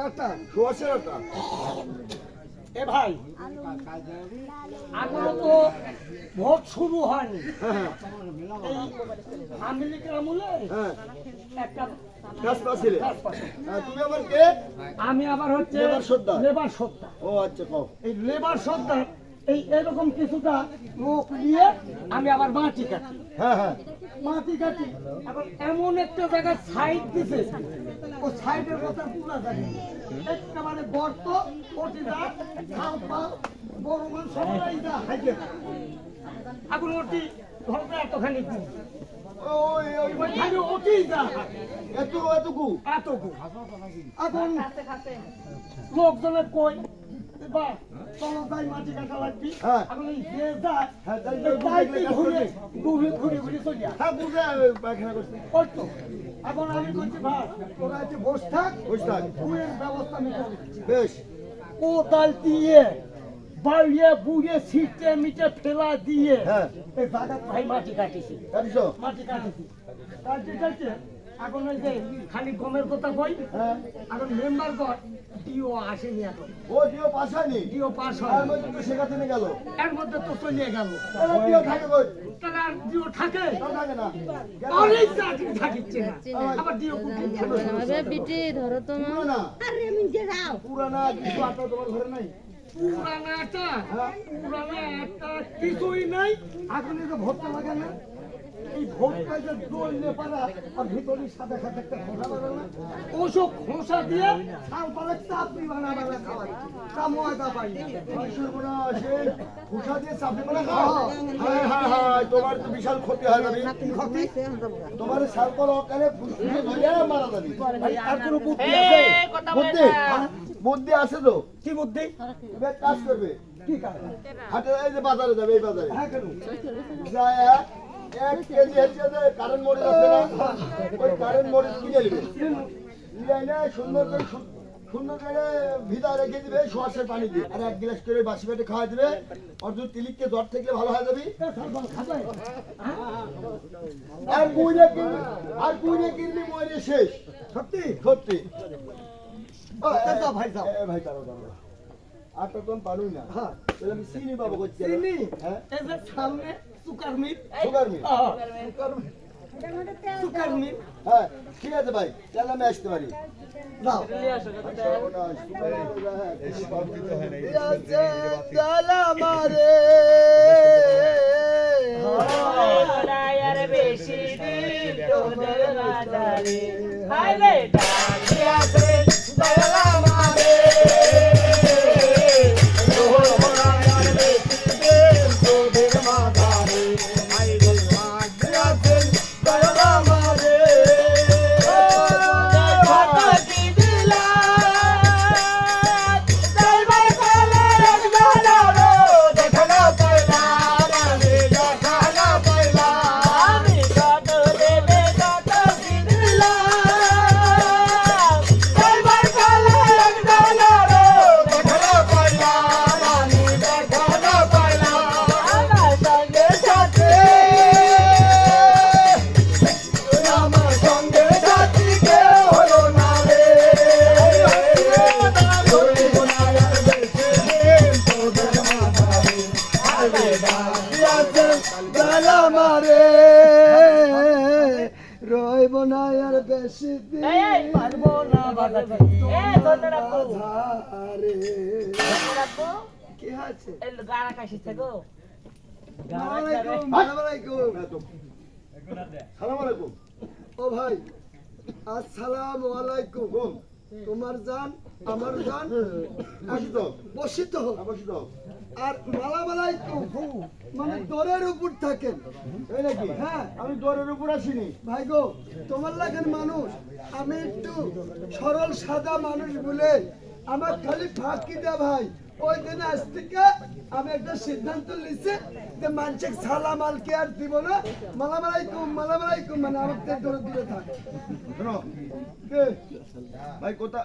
আটা সোয়াশের আটা এ ভাই এখনও তো ভোট শুরু হয়নি। হ্যাঁ। আমলে হ্যাঁ। একটা। হ্যাঁ আমার আমি আবার হচ্ছে লেবার সত্তা ও আচ্ছা কও। এই লেবার সর্দার এই এরকম কিছুটা লোক নিয়ে আমি আবার মাটি কাটি। হ্যাঁ হ্যাঁ। মাটি কাটি। আবার এমন একটা জায়গায় সাইড দিছে। ও সাইডের কথা পুরা জানি একেবারে গর্ত ওটিটা খাম্পা বড় মান সবাই যা হাইকে এখন ওটি ধরতে এতখানি ওই ওই ওইখানে ওটি যা। এত এতকু? এতটুকু এখন লোকজনের কই বা চলো যাই মাটি কাটা লাগবি। হ্যাঁ। এখন যে যায় হ্যাঁ, যাই, এই যাই, বাইকে দেখলে ঘুরে ঘুরে ঘুরে ঘুরে চলে হ্যাঁ বুঝে পায়খানা করছি। ওই এখন আমি বলছি ভাই তোরা একটু বস থাক। বস থাক। ফুলের ব্যবস্থা আমি করে বেশ। কোদাল দিয়ে বাড়িয়ে বুড়িয়ে ছিটে মিটে ফেলা দিয়ে হ্যাঁ। এই বাগান ভাই মাটি কাটিছি। কাটিছো? মাটি কাটিছি। কাটতে কাটতে এখন ওই যে খালি গমের কথা কই? হ্যাঁ। এখন মেম্বার কর ডিও আসেনি এখন। ও দিও পাশানি ডিও পাস হয় মধ্যে তো শেখাতে গেল। এর মধ্যে তো চলিয়ে গেল। দিও থাকে কই? তাহলে আর ডিও থাকে? থাকে না। অনেক চাকরি থাকিচ্ছে না। আবার ডিও কুটি হবে বিটি ধরো তো মা পুরানা। আরে মিনকে যাও পুরানা কিছু আটা তোমার ঘরে নাই? পুরানাটা? পুরানা একটা কিছুই নাই। এখন যে ভোটটা লাগে না এই ভোটটা যে দৌড়লে পারা আর ভিতরে সাদা সাদা একটা খোসা বানাবে ওসব খোসা দিয়ে সাল পালে চাপড়ি বানাবে খাওয়াচ্ছি তা ময়দা পাই খোসা দিয়ে চাপড়ি খাও হায়। হায় হায় তোমার তো বিশাল ক্ষতি হয় যাবে ক্ষতি। তোমার সালকল অকালে ফুসফুসে ধরে মারা যাবে আর কোনো বুদ্ধি আছে? বুদ্ধি? বুদ্ধি আছে তো। কি বুদ্ধি? কাজ করবে। ঠিক আছে হাটে এই যে বাজারে যাবে এই বাজারে। হ্যাঁ কেন? যায় এক কেজি হচ্ছে কারেন্ট মরিচ আছে না? ওই কারেন্ট মরিচ কিনে নেবে। নিয়ে সুন্দর করে সুন্দর করে ভিদা রেখে দিবে সোয়াশের পানি দিয়ে। আর এক গ্লাস করে বাসি পেটে খাওয়া দিবে। অর্জুন তিলিককে জ্বর থাকলে ভালো হয়ে যাবে। আর কুইনে কিনবি আর কুইনে কিনবি মরে শেষ। সত্যি? সত্যি। যাও ভাই, যাও। ভাই দাঁড়াও আর তো তুমি পারুই না। হ্যাঁ। আমি চিনি পাবো করছি চিনি? হ্যাঁ? সামনে সুকার মিট সুগার মিল সুকার মিট হ্যাঁ ঠিক আছে ভাই তাহলে আমি আসতে পারি যাও মারে পারব না বাজাতে। আছে? ও ভাই আসসালামু আলাইকুম। তোমার জান আমার জান? বসিত। বসিত হোক। বসিত আর মালামালাই মানে দরের উপর থাকেন নাকি? হ্যাঁ আমি দরের উপর আসিনি। ভাই গো, তোমার লাগেন মানুষ, আমি একটু সরল, সাদা মানুষ বলে আমার খালি ফাঁকি দেয় ভাই। ওই দিন আজ থেকে আমি একটা সিদ্ধান্ত নিচ্ছি যে মানসিক সালাম মালকে আর দিব না। মালাম আলাইকুম মালাম আলাইকুম মানে আমার থেকে। দূরে দূরে থাক ভাই কোথা?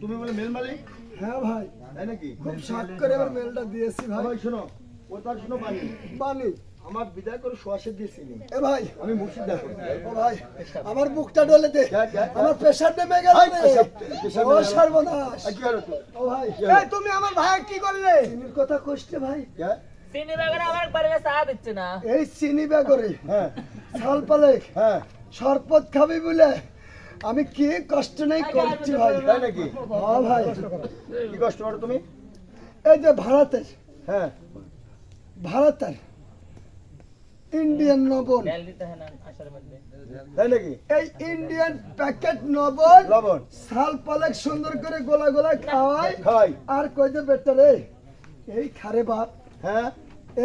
তুমি বলে মেল মালিক? হ্যাঁ ভাই। তাই নাকি? খুব শখ করে এবার মেলটা দিয়েছি ভাই। ভাই শোনো কথা শোনো বানি বানি আমার বিদায় করে সোয়াশের দিয়ে চিনি এ ভাই আমি মুর্শিদা ও ভাই আমার মুখটা ডলে দে। আমার প্রেশার নেমে গেল ও সর্বনাশ। কি হলো ও ভাই এই তুমি আমার ভাই কি করলে? চিনির কথা ভাই। হ্যাঁ? চিনি বাগানে আমার বাড়িতে চা দিচ্ছে না। এই চিনি বেগরে হ্যাঁ। সাল পালে হ্যাঁ। শরবত খাবি বলে আমি কি কষ্ট নেই করছি ভাই? তাই নাকি? হ্যাঁ ভাই। কি কষ্ট করো তুমি? এই যে ভারতের হ্যাঁ। ভারতের ইন্ডিয়ান হয় মধ্যে। তাই নাকি? এই ইন্ডিয়ান প্যাকেট নবন লবণ সাল পালেক সুন্দর করে গোলা গোলা খাওয়াই। খাই আর কই দে বেটা রে? এই খারে বাপ হ্যাঁ?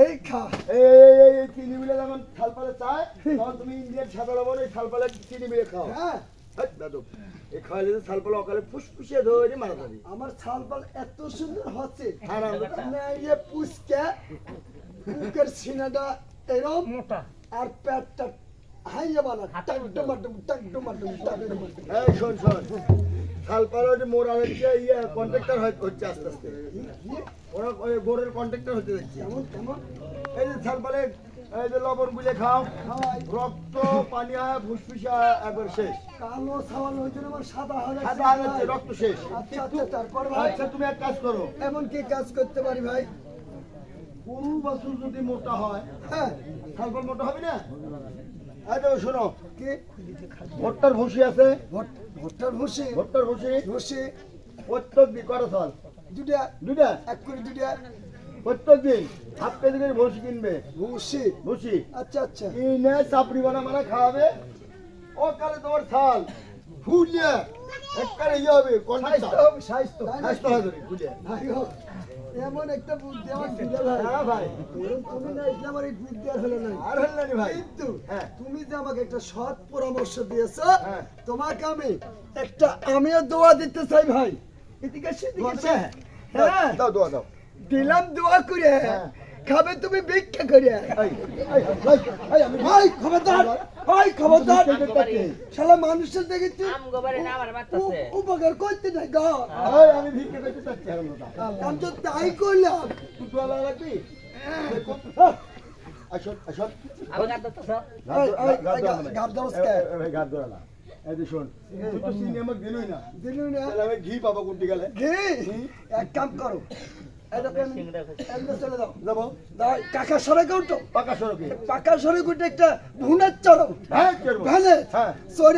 এই খা। এই এই এই চিনি মিলে যখন থালপালে চায় তখন তুমি ইন্ডিয়ান সাদা লবণ এই থালপালে চিনি মিলে খাও। হ্যাঁ। দাদু এই খাওয়ালে তো থালপালে অকালে ফুসফুসিয়ে ধরে মারা যাবে আমার ছাল পাল এত সুন্দর হচ্ছে। হ্যাঁ না না ইয়ে পুচকে বুকের সিনাটা এরম মোটা। আর পেটটা হাইয়া বানা টাক টাক ডুমাডুম টাক এই শোন শোন। থালপালে ওই মোর আর হচ্ছে ইয়ে কন্ট্রাক্টর হচ্ছে আস্তে আস্তে। ওরা ওই কন্ট্রাক্টর হতে দেখছি। কেমন কেমন? এই যে এই যে লবণ গুলে খাও। খাওয়াই। রক্ত পানি হয় ফুসফুসা একবার শেষ। কালো সাওয়াল হয়েছে আমার সাদা হয়ে সাদা হয়ে রক্ত শেষ। আচ্ছা আচ্ছা তারপর ভাই। আচ্ছা তুমি এক কাজ করো। এমন কি কাজ করতে পারি ভাই? গরু বাছুর যদি মোটা হয় হ্যাঁ থালপাল মোটা হবে না? এই শোনো কি? ভুট্টার ভুসি আছে? ভট- ভুট্টার ভুসি? ভুট্টার ভুসি? ভুসি। প্রত্যেক দিন ফল দুটা দুটা এক করে দুটা প্রত্যেক দিন হাফ কেজি করে ভুসি কিনবে। ভুসি? ভুসি? আচ্ছা আচ্ছা। কিনে চাপড়ি বানা খাওয়াবে। ও কালে তোমার থাল ফুলিয়ে একবারে ইয়ে হবে হবে ফুলিয়ে। এমন একটা বুদ্ধি আমার দিলে ভাই। হ্যাঁ ভাই তুমি না আর হল না কিন্তু হ্যাঁ। তুমি যে আমাকে একটা সৎ পরামর্শ দিয়েছ হ্যাঁ। তোমাকে আমি একটা আমিও দোয়া দিতে চাই ভাই। এদিকে হ্যাঁ। দাও দোয়া দাও। দিলাম দোয়া করে। হ্যাঁ। খাবে তুমি ভিক্ষা করে ভাই খবরদার ভাই খবরদার। শালা মানুষের দেখেছি। আম গোবারে না আমার মারতাছে উ- উপকার করতে নাই গা। আমি ভিক্ষা করতে চাচ্ছি আমি তো তাই করলাম। লাগবি গাব কে? না শোন তুই তো চিনি আমাকে দিলই না। দিলু না। ঘি পাবো কোনটি গেলে। ঘি? এক কাম করো। কাকা পাকা সড়কে পাকা একটা ভুনার হ্যাঁ হ্যাঁ।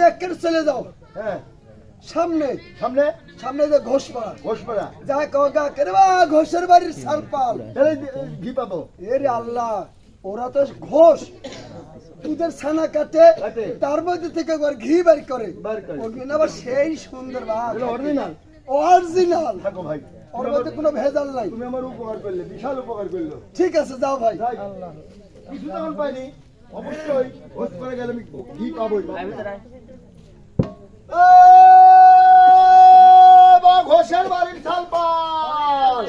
একের চলে যাও। হ্যাঁ। সামনে। সামনে? সামনে যে ঘোষপাড়া। যা ঘোষের বাড়ির ঘি পাবো। এরে আল্লাহ ওরা তো ঘোষ। দুধের ছানা কাটে। তার মধ্যে থেকে একবার ঘি বের করে। বের করে। আবার সেই সুন্দর অরিজিনাল অরিজিনাল থাকো ভাই। ওর মধ্যে কোনো ভেজাল নাই। তুমি আমার উপকার করলে বিশাল উপকার করল। ঠিক আছে যাও ভাই। কিছু তখন পাইনি। অবশ্যই হোস্ট করে গেলে আমি কি পাবোই। ঘোষের বাড়ির থালপাল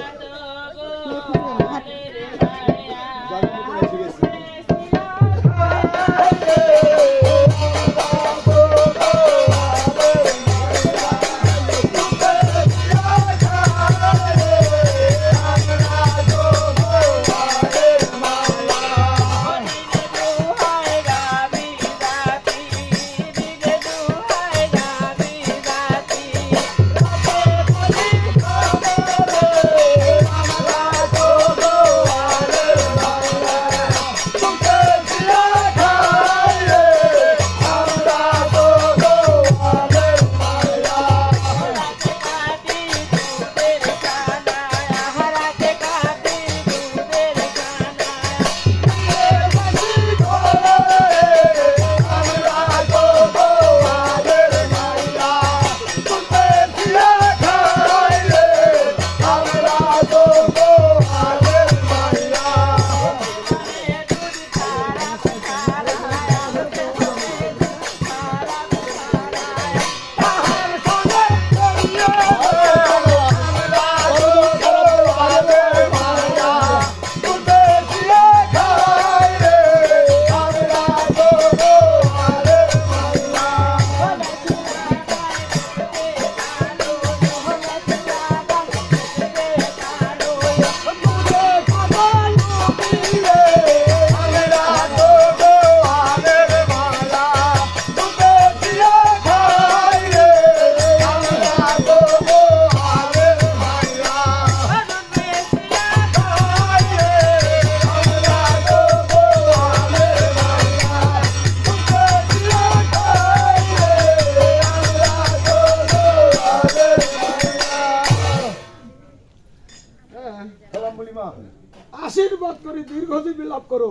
করো।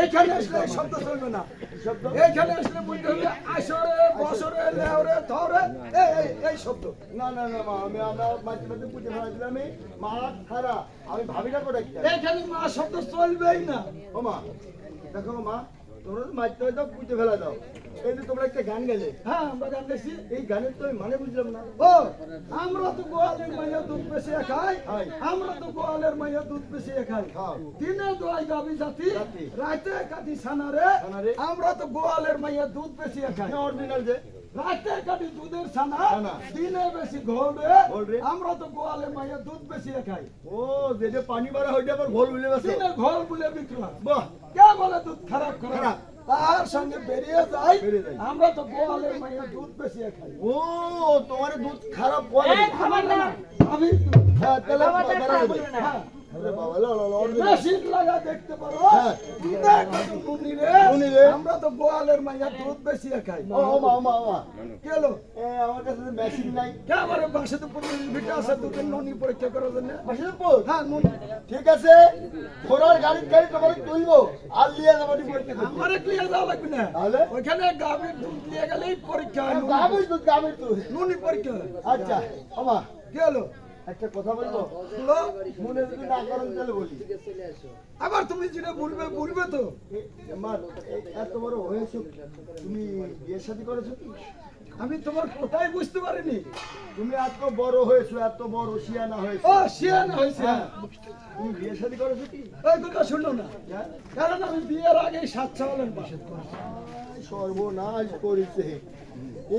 এইখানে আসলে শব্দ চলবে না। এইখানে আসলে বলতে হবে আসরে বসরে লেওরে থরে এই এই শব্দ। না না না মা আমি আমরা মাঝে মাঝে পুজো ভাড়া দিলাম আমি মা খারা আমি ভাবিটা করে একটা এইখানে মা শব্দ চলবেই না। ও মা দেখো মা তোমরা তো মাঝে মাঝে পুজো ফেলা দাও। এই যে তোমরা একটা গান গেলে। হ্যাঁ আমরা গান গেছি। এই গানের তো আমি মানে বুঝলাম না। ও আমরা তো গোয়ালের মাইয়া দুধ বেশি খাই। আমরা তো গোয়ালের মাইয়া দুধ বেশি খাই। দিনে দোয়াই গাবি জাতি। রাতে কাটি সানারে। আমরা তো গোয়ালের মাইয়া দুধ বেশি খাই অরিজিনাল যে। রাতে কাটি দুধের ছানা। দিনে বেশি ঘোল ঘোল রে। আমরা তো গোয়ালের মাইয়া দুধ বেশি খাই। ও যেটা পানি মারা হইটা আবার ভোল বুঝলে গেছে দিনে ঘোল বলে বিক্রয় বাহ। কে বলে দুধ খারাপ খারাপ। তার সঙ্গে বেরিয়ে যাই। আমরা তো গোয়ালের মাইয়া দুধ বেশি খাই। ও তোমার দুধ খারাপ খবরদার আমি হ্যাঁ। তাহলে আমরা তো গোয়ালের মাইয়া দুধ বেশি খাই। কেলো আমার কাছে মেশিন নাই। বাসে তো ভিটা আছে দুধের নুনি পরীক্ষা করার জন্য? হ্যাঁ ঠিক আছে ঘোড়ার গাড়ির গাড়ি তোমার তুলবো আর লিয়ে যাব পরীক্ষা আমারে লাগবে না। ওইখানে গাভীর দুধ দিয়ে গেলেই পরীক্ষা হয় নুনি। দুধ গামির দুধ। নুনি পরীক্ষা আচ্ছা ও মা কেলো একটা কথা বলব? বলো মনে যদি না করেন তাহলে বলি। আবার তুমি যেটা বলবে বলবে তো। আমার এ- এত বড় হয়েছে তুমি বিয়ের সাথে করেছ কি? আমি তোমার কোথায় বুঝতে পারিনি। তুমি এত বড় হয়েছো এত বড় শিয়ানা হয়েছো। ও শিয়ান হয়েছে। হ্যাঁ। তুমি বিয়ের সাথে করেছ কি? ওই কথা শুনো না। হ্যাঁ? কারণ আমি বিয়ের আগে সাত চাওয়ালের বাসে সর্বনাশ করেছে।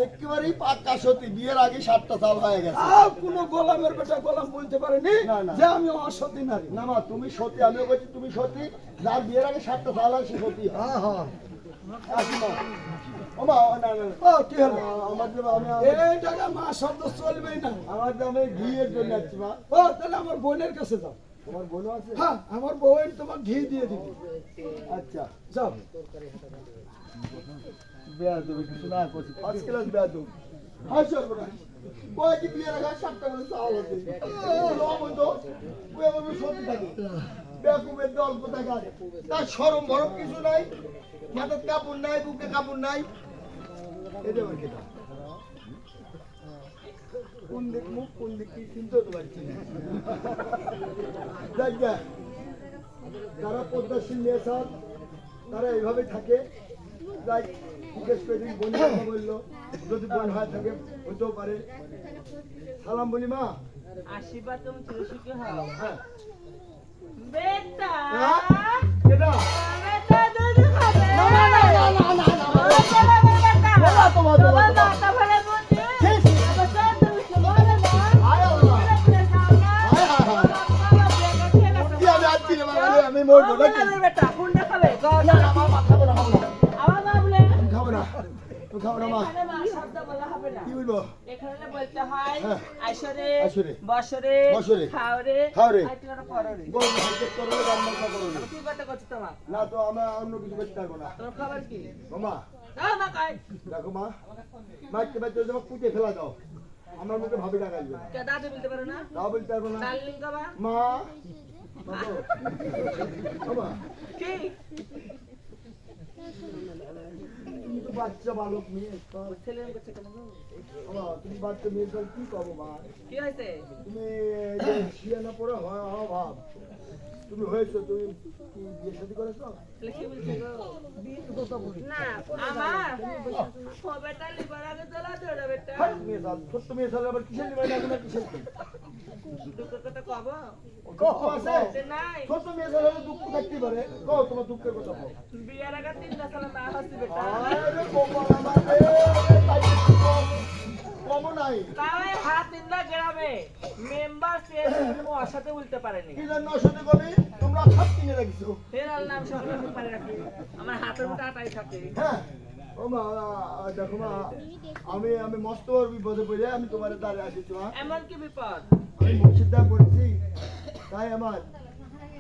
একেবারেই পাক্কা সত্যি বিয়ের আগে সাতটা সাল হয়ে গেছে। তাও কোনো গোলামের বেটা গোলাম বলতে পারেনি। যে আমি অসতী নারী। না মা তুমি সত্যি আমিও বলছি তুমি সত্যি যার বিয়ের আগে সাতটা সাল হয় সে সত্যি হ্যাঁ হ্যাঁ আমার আমি আমি বোনের কাছে যাও। তোমার আছে? হ্যাঁ আমার বউয়ের তোমার ঘি দিয়ে দিবি। আচ্ছা। যাও। বেয়াদব কিছু না করছি ফার্স্ট ক্লাস বেয়াদব সাতটা তার সরম ভরম কিছু নাই নাই নাই এটা কোন দিক মুখ কোন দিক কি পারছি না যাক যারা পদ্মাশীল মেয়ে তারা এইভাবে থাকে যাই জিজ্ঞেস করে দিন বোন কথা বলল যদি বোন হয় থাকে হতেও পারে সালাম বলি মা। আশীর্বাদ তুমি হ্যাঁ বেটা। আমি খাব না, মা। কি বলব? এখানে বলতে হয়। আসরে আসরে, বছরে বছরে, খাওরে খাওরে। আর পররে। গরম হাইজেক করো, রান্না করো। কি কথা করছি তোমার? না তো আমরা অন্য কিছু করতে পারব না। তোমার খবর কি? মামা না মা কয় দেখো মা মাইকে বাচ্চা তোমাকে পুঁতে ফেলা দাও। আমার মুখে ভাবি টাকা না। বলতে পারো না? বলতে পারব না। মা। কি? বাচ্চা বালক মেয়ে ছেলে করছে কেন তুমি বাচ্চা মেয়ে কি করব মা? কি হয়েছে? তুমি শিয়ানা পরে হয় অভাব ভাব। তুমি হয়েছো তুমি কি বিয়ে শাদী করেছ? না আমার খবরটা লিবার আগে তোলা বেটা। মেয়ে সাল ছোট্ট মেয়ে সাল আবার কিসের নিবে না কিসের কি? কথা কব? দুঃখ আছে? নাই। ছোট্ট মেয়ে সাল হলে দুঃখ থাকতে পারে। কও তোমার দুঃখের কথা কও। বিয়ার আগে তিনটা সালে মা হচ্ছে বেটা। আরে কপাল আমার কমও নাই। তাই হাত তিনটা গ্রামে মেম্বার চেয়ারম্যান ওর সাথে উল্টে পারেনি। কি জন্য কবি তোমরা খাপ কিনে রাখিছো। ফের আল নাম আমি পারে রাখি। আমার হাতের মধ্যে আটাই থাকে। হ্যাঁ। ও মা দেখো মা আমি আমি মস্ত বিপদে পড়ে আমি তোমার দ্বারে আসিছি মা এমন কি বিপদ? আমি মুর্শিদা পড়ছি। তাই আমার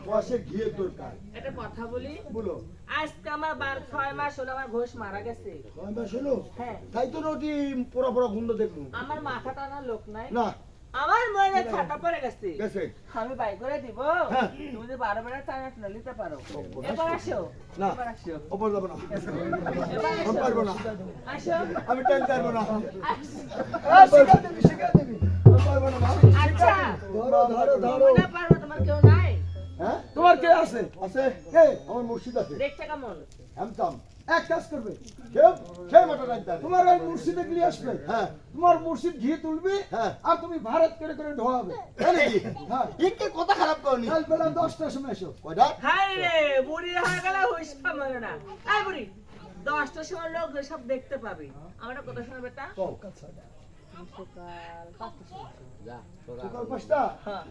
বসে ঘিয়ের দরকার। একটা কথা বলি? বলো। আজকে আমার বার ছয় মাস হলো আমার ঘোষ মারা গেছে। আমরা শুনো হ্যাঁ। তাই তো রুটি পোড়া পোড়া গুন্ড দেখলু আমার মাথা টানার লোক নাই। না। আমার মনে ছাতা পড়ে গেছে। গেছে। আমি বাই করে দিব। হ্যাঁ। তুমি যে বারো বেলা টানা টানা নিতে পারো। এবার আসো। না। ওপর যাব না। আমি পারব না। আসো। আমি টেন পারব না। পারব না। আচ্ছা। ধরো ধরো ধরো। না পারো তোমার কেউ নাই হ্যাঁ? তোমার কে আছে? আছে? কে? আমার মুর্শিদ আছে। হ্যামতাম এক কাজ করবে। তোমার ওই মুর্শিদে গিয়ে আসবে। হ্যাঁ। তোমার মুর্শিদ ঘি তুলবি হ্যাঁ। আর তুমি ভারত করে করে ঢোয়াবে হ্যাঁ। একটু কথা খারাপ করনি কাল বেলা দশটার সময় এসো। কয়টা? হাই রে বুড়ি হয়ে গেলে হুইস পাবে না। বুড়ি দশটার সময় লোক সব দেখতে পাবে। আমার কথা শোনো বেটা সকাল সময়। সকাল পাঁচটা? হ্যাঁ।